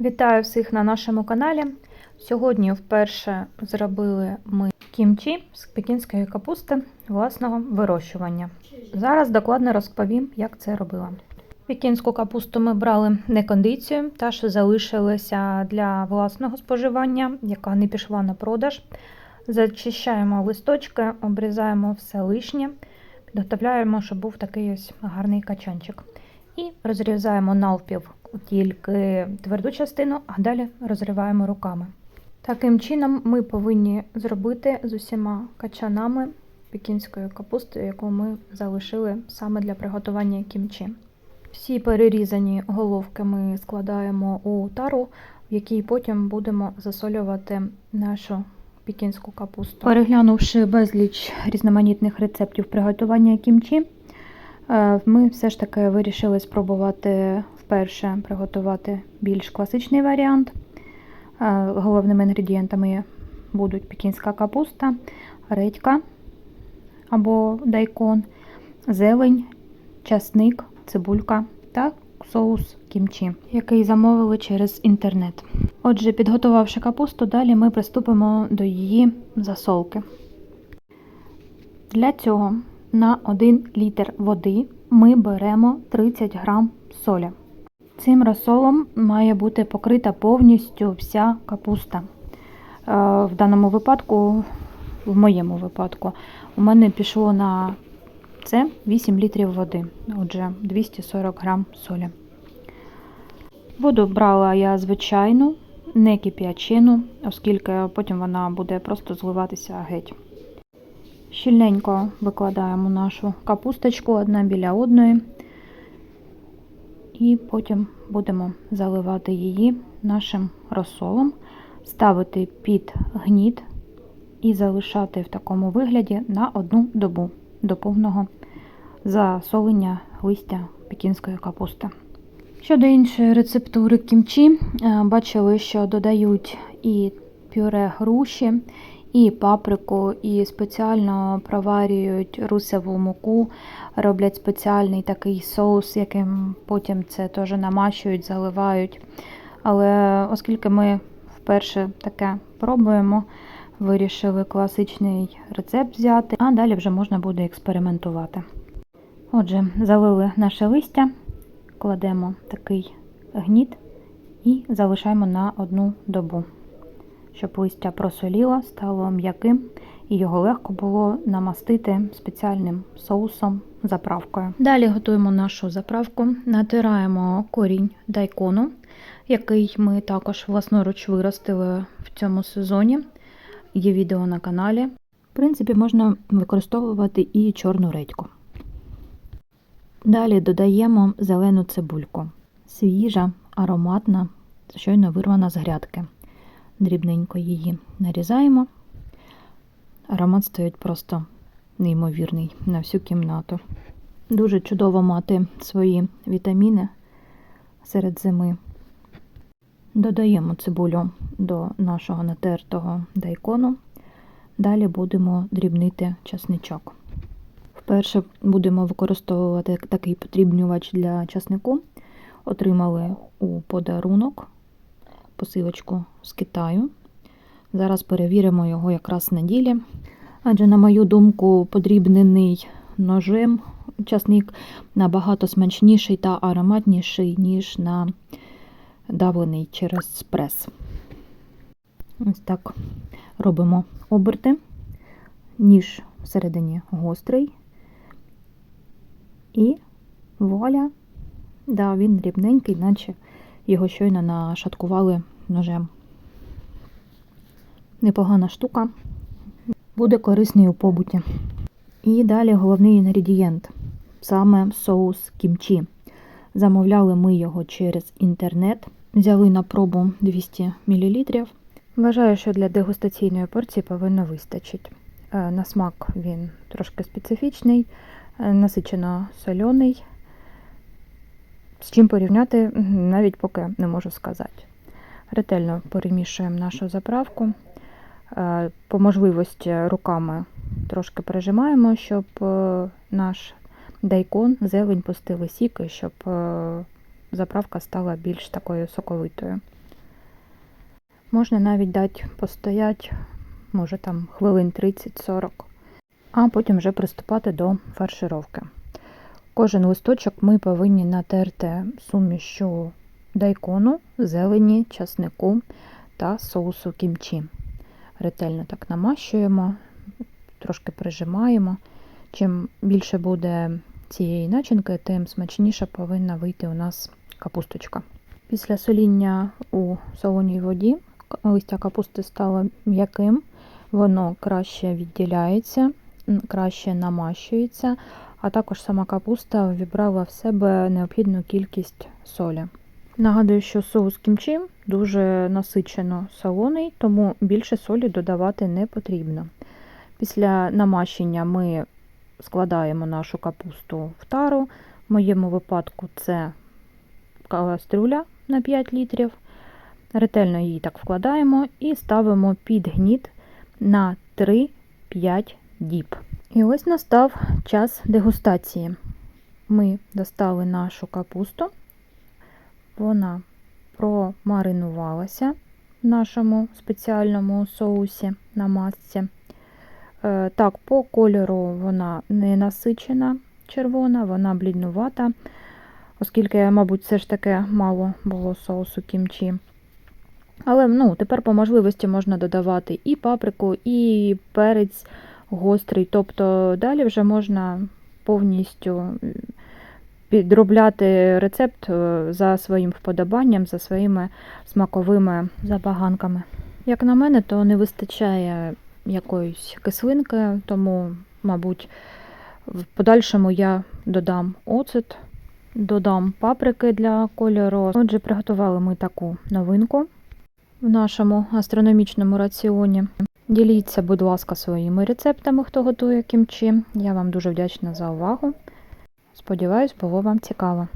Вітаю всіх на нашому каналі. Сьогодні вперше зробили ми кімчі з пекінської капусти власного вирощування. Зараз докладно розповім, як це робила. Пекінську капусту ми брали не кондицію, та що залишилася для власного споживання, яка не пішла на продаж. Зачищаємо листочки, обрізаємо все лишнє, підготовляємо, щоб був такий ось гарний качанчик. І розрізаємо навпіл тільки тверду частину, а далі розриваємо руками. Таким чином ми повинні зробити з усіма качанами пекінської капусти, яку ми залишили саме для приготування кімчі. Всі перерізані головки ми складаємо у тару, в якій потім будемо засолювати нашу пекінську капусту. Переглянувши безліч різноманітних рецептів приготування кімчі, Ми все ж таки вирішили спробувати вперше приготувати більш класичний варіант. Е, Головними інгредієнтами будуть пекінська капуста, редька або дайкон, зелень, часник, цибулька та соус кімчі, який замовили через інтернет. Отже, підготувавши капусту, далі ми приступимо до її засолки. Для цього на 1 літр води ми беремо 30 грам солі. Цим розсолом має бути покрита повністю вся капуста. Е, В даному випадку, в моєму випадку, у мене пішло на це 8 літрів води, отже, 240 грам солі. Воду брала я звичайну, не кип'ячину, оскільки потім вона буде просто зливатися геть. Щільненько викладаємо нашу капусточку одна біля одної. І потім будемо заливати її нашим розсолом, ставити під гніт і залишати в такому вигляді на одну добу до повного засолення листя пекінської капусти. Щодо іншої рецептури кімчі, е, бачили, що додають і пюре груші, і паприку, і спеціально проварюють русову муку, роблять спеціальний такий соус, яким потім це теж намащують, заливають. Але оскільки ми вперше таке пробуємо, вирішили класичний рецепт взяти, а далі вже можна буде експериментувати. Отже, залили наше листя, кладемо такий гніт і залишаємо на одну добу щоб листя просоліло, стало м'яким і його легко було намастити спеціальним соусом заправкою. Далі готуємо нашу заправку, натираємо корінь дайкону, який ми також власноруч виростили в цьому сезоні. Є відео на каналі. В принципі, можна використовувати і чорну редьку. Далі додаємо зелену цибульку. Свіжа, ароматна, щойно вирвана з грядки дрібненько її нарізаємо. Аромат стоїть просто неймовірний на всю кімнату. Дуже чудово мати свої вітаміни серед зими. Додаємо цибулю до нашого натертого дайкону. Далі будемо дрібнити часничок. Вперше будемо використовувати такий потрібнювач для часнику. Отримали у подарунок посилочку з Китаю. Зараз перевіримо його якраз на ділі. Адже, на мою думку, подрібнений ножем часник набагато смачніший та ароматніший, ніж на давлений через прес. Ось так робимо оберти, ніж всередині гострий. І вуаля, да, він рівненький, наче його щойно нашаткували ножем. Непогана штука, буде корисний у побуті. І далі головний інгредієнт саме соус кімчі. Замовляли ми його через інтернет, взяли на пробу 200 мл. Вважаю, що для дегустаційної порції повинно вистачити. Е, На смак він трошки специфічний, е, насичено соляний. З чим порівняти, навіть поки не можу сказати. Ретельно перемішуємо нашу заправку. Е, По можливості руками трошки прижимаємо, щоб е, наш дайкон, зелень пустили сіки, щоб е, заправка стала більш такою соковитою. Можна навіть дати постоять, може там хвилин 30-40, а потім вже приступати до фаршировки. Кожен листочок ми повинні натерти сумішю дайкону, зелені, часнику та соусу кімчі. Ретельно так намащуємо, трошки прижимаємо. Чим більше буде цієї начинки, тим смачніше повинна вийти у нас капусточка. Після соління у солоній воді листя капусти стало м'яким, воно краще відділяється, краще намащується, а також сама капуста вібрала в себе необхідну кількість солі. Нагадую, що соус кімчі дуже насичено солоний, тому більше солі додавати не потрібно. Після намащення ми складаємо нашу капусту в тару. В моєму випадку це кастрюля на 5 літрів. Ретельно її так вкладаємо і ставимо під гніт на 3-5 діб. І ось настав час дегустації. Ми достали нашу капусту, вона промаринувалася в нашому спеціальному соусі на масці. Е, Так, по кольору вона не насичена червона, вона бліднувата, оскільки, мабуть, все ж таки мало було соусу кімчі. Але ну, тепер по можливості можна додавати і паприку, і перець гострий. Тобто далі вже можна повністю підробляти рецепт е, за своїм вподобанням, за своїми смаковими забаганками. Як на мене, то не вистачає якоїсь кислинки, тому, мабуть, в подальшому я додам оцет, додам паприки для кольору. Отже, приготували ми таку новинку в нашому гастрономічному раціоні. Діліться, будь ласка, своїми рецептами, хто готує кімчі. Я вам дуже вдячна за увагу. Сподіваюсь, було вам цікаво.